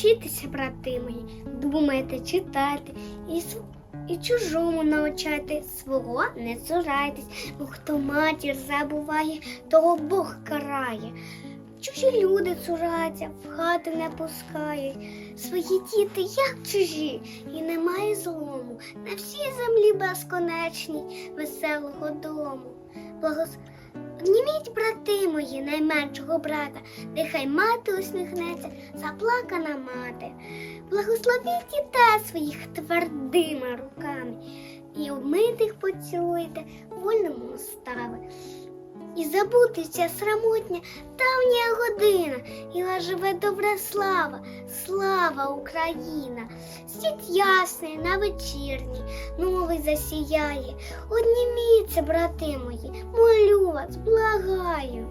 Вчитися, брати мої, думайте, читайте і, і чужому навчайте, свого не цурайтесь, бо хто матір забуває, того Бог карає. Чужі люди цураться, в хати не пускають. Свої діти як чужі, і немає злому. На всій землі безконечній, веселого дому. Благос... Брати мої, найменшого брата, нехай мати усміхнеться, заплакана мати. Благословіть дітей своїх твердими руками і обмитих поцілуйте вольному устави. І забутися срамотня давня година, і вас живе добра слава, слава Україна ясний на вечірні, новий засіяє. Одніміться, брати мої, молю вас, благаю.